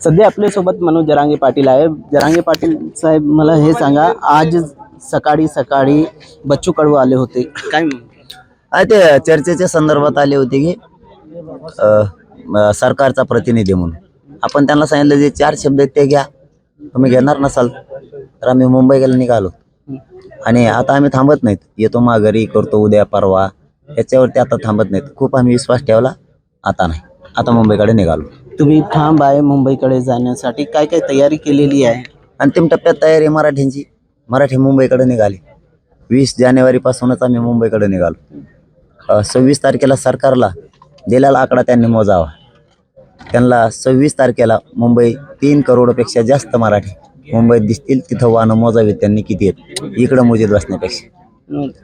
सध्या आपल्यासोबत मनोज जरांगे पाटील आहे. जरांगे पाटील साहेब मला हे सांगा आज सकाळी सकाळी बच्चू कडू आले होते. काय? आ, ते चर्चेच्या संदर्भात आले होते की अ, म, सरकारचा प्रतिनिधी म्हणून. आपण त्यांना सांगितलं जे चार शब्द आहेत ते घ्या. तुम्ही घेणार नसाल तर आम्ही मुंबईला निघालो. आणि आता आम्ही थांबत नाहीत. येतो माघारी करतो उद्या परवा. याच्यावरती आता थांबत नाहीत. खूप आम्ही विश्वास ठेवला. आता नाही. आता मुंबईकडे निघालो. तुम्ही ठाम आहे मुंबईकडे जाण्यासाठी. काय काय तयारी केलेली आहे? अंतिम टप्प्यात तयारी मराठ्यांची. मराठी मुंबईकडे निघाली. वीस जानेवारीपासूनच आम्ही मुंबईकडे निघालो. सव्वीस तारखेला सरकारला दिलेला आकडा त्यांनी मोजावा. त्यांना सव्वीस तारखेला मुंबई तीन करोडपेक्षा जास्त मराठी मुंबईत दिसतील. तिथं वाहनं मोजावीत त्यांनी किती आहेत? इकडं मोजीत बसण्यापेक्षा.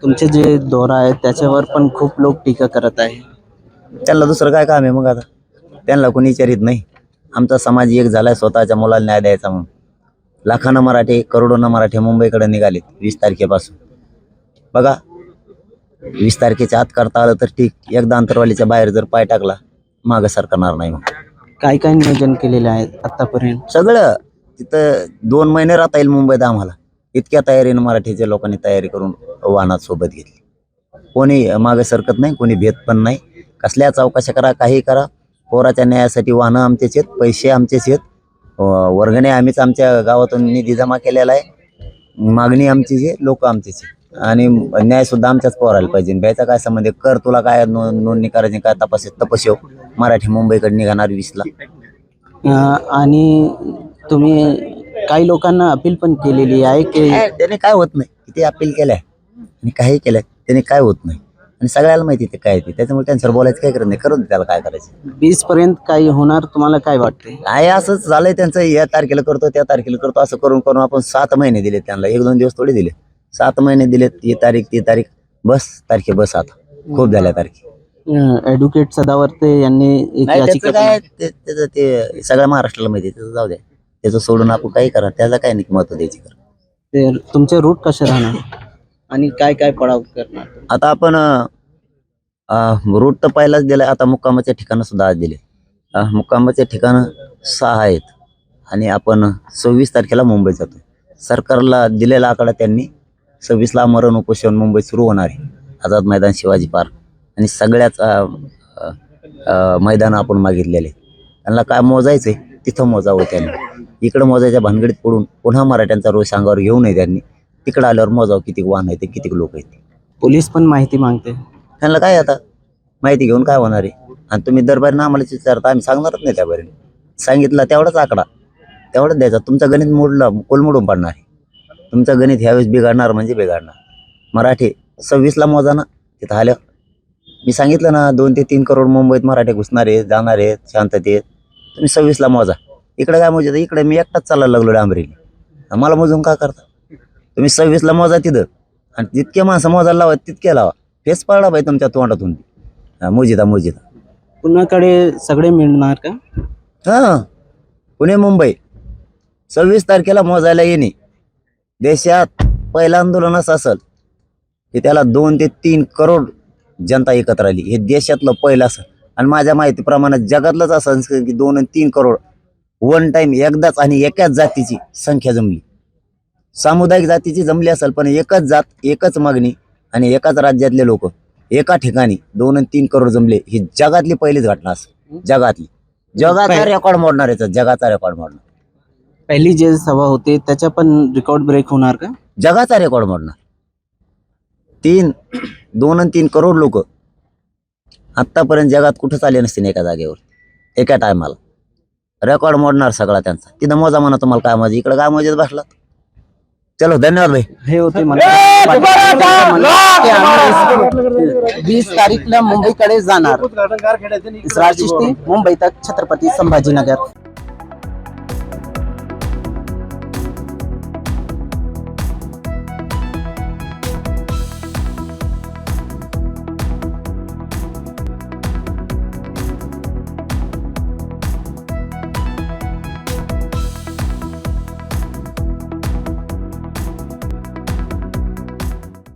तुमचे जे दौरा आहे त्याच्यावर पण खूप लोक टीका करत आहे. त्यांना दुसरं काय काम आहे मग आता? त्यांना कोणी विचारित नाही. आमचा समाज एक झालाय स्वतःच्या मुलाला न्याय द्यायचा म्हणून. लाखानं मराठी करोडोनं मराठी मुंबईकडे निघालेत वीस तारखेपासून. बघा वीस तारखेच्या आत करता आलं तर ठीक एकदा अंतरवालीच्या बाहेर जर पाय टाकला मागं सरकणार नाही मग काय काय नियोजन केलेलं आहे आतापर्यंत? सगळं तिथं दोन महिने राहता येईल मुंबईत आम्हाला. इतक्या तयारीनं मराठीच्या लोकांनी तयारी करून वाहनात सोबत घेतली. कोणी मागे सरकत नाही कोणी भेद पण नाही. कसल्या चौकशा करा काही करा पोराच्या न्यायासाठी वाहनं आमचेच आहेत पैसे आमचेच आहेत. वर्गणे आम्हीच आमच्या गावातून निधी जमा केलेला आहे. मागणी आमचीच आहे लोक आमचेच आणि न्याय सुद्धा आमच्याच पोरायला पाहिजे. भ्यायचा काय संबंध आहे? कर तुला काय नो- नोंदणी करायची काय तपास तपस्यो मराठी मुंबईकडे निघणार वीसला. आणि तुम्ही काही लोकांना अपील पण केलेली आहे की त्याने काय होत नाही. किती अपील केलंय? आणि काही केलंय? त्याने काय होत नाही. आणि सगळ्याला माहिती ते काय ते. त्याच्यामुळे त्यांच्यावर बोलायचं काय करत नाही. करून दे त्याला काय करायचं. वीस पर्यंत काही होणार तुम्हाला काय वाटते काय असंच झालंय त्यांचं. या तारखेला करतो त्या तारखेला करतो. असं करून करून आपण सात महिने दिले त्यांना. एक दोन दिवस थोडे दिले सात महिने दिले ती तारीख ती तारीख. बस तारखे बस आता. खूप झाल्या तारखे. ऍडव्होकेट सदावर्ते यांनी एक नाही, याचिका त्याचं काय ते त्याचं ते सगळ्या महाराष्ट्राला माहिती आहे, त्याचं जाऊ द्या. त्याचं सोडून आपण काही करा. त्याला काय नाही महत्त्व द्यायची करा तर तुमचे रूट कसे राहणार? आणि काय काय पडाव करणार? आता आपण रूट तर पहिलाच दिलाय आता मुक्कामाचे ठिकाणं सुद्धा आज दिले. मुक्कामाचे ठिकाणं सहा आहेत आणि आपण सव्वीस तारखेला मुंबईत जातो सरकारला दिलेला आकडा त्यांनी सव्वीसला मरण उपोषण मुंबईत सुरू होणार आहे. आझाद मैदान शिवाजी पार्क आणि सगळ्याच मैदान आपण मागितलेले त्यांना काय मोजायचं आहे तिथं मोजावं त्यांनी. इकडं मोजायच्या भानगडीत पडून पुन्हा मराठ्यांचा रोष अंगावर घेऊ नये त्यांनी. तिकडं आल्यावर मोजावं किती वाहन आहे ते किती लोक आहेत पोलीस पण माहिती मागते. त्यांना काय आता? माहिती घेऊन काय होणार आहे? आणि तुम्ही दरबारीनं आम्हाला विचारता आम्ही सांगणारच नाही त्याबारीने सांगितलं तेवढाच आकडा. तेवढंच द्यायचा. तुमचं गणित मोडलं कोलमोडून पडणार आहे. तुमचं गणित ह्यावेळेस बिघडणार म्हणजे बिघडणार. मराठी सव्वीसला मोजा ना तिथं आल्या. मी सांगितलं ना दोन ते तीन करोड मुंबईत मराठी घुसणार आहेत जाणार आहेत शांततेत. तुम्ही सव्वीसला मोजा. इकडे काय मोजायचं? इकडे मी एकटाच चालायला लागलो डांबरीने. मला मोजून का करता? तुम्ही सव्वीसला मोजा तिथं. आणि जितके माणसं मोजायला लावा तितके लावा. फेस पडला पाहिजे तुमच्या तोंडातून. मोजिता मोजिता. पुण्याकडे सगळे मिळणार का? हां पुणे मुंबई. सव्वीस तारखेला मोजायला येणे. देशात पहिलं आंदोलन असं असेल की त्याला दोन ते तीन करोड जनता एकत्र आली. हे देशातलं पहिलं असेल आणि माझ्या माहितीप्रमाणे जगातलंच असं असेल की दोन आणि तीन करोड. वन टाइम एकदाच आणि एकाच जातीची संख्या जमली. सामुदायिक जातीची जमली असेल पण एकच जात एकच मागणी आणि एकाच राज्यातले लोक एका ठिकाणी दोन आणि तीन करोड जमले ही जगातली पहिलीच घटना असेल. जगातली. जगाचा रेकॉर्ड मोडणार याचा जगाचा रेकॉर्ड मोडणार. पहिली जे सभा होते त्याच्या पण रेकॉर्ड ब्रेक होणार का? जगाचा रेकॉर्ड मोडणार. तीन दोन आणि तीन करोड लोक आत्तापर्यंत जगात कुठंच आले नसतील एका जागेवर एका टायमाला रेकॉर्ड मोडणार सगळा त्यांचा. तिथं मोजा म्हणा तुम्हाला काय मजा इकडे काय मजेत बसला चलो धन्यवाद भाई हे होते मला वीस तारीखला मुंबईकडे जाणार राजश्री मुंबई तक छत्रपती संभाजीनगर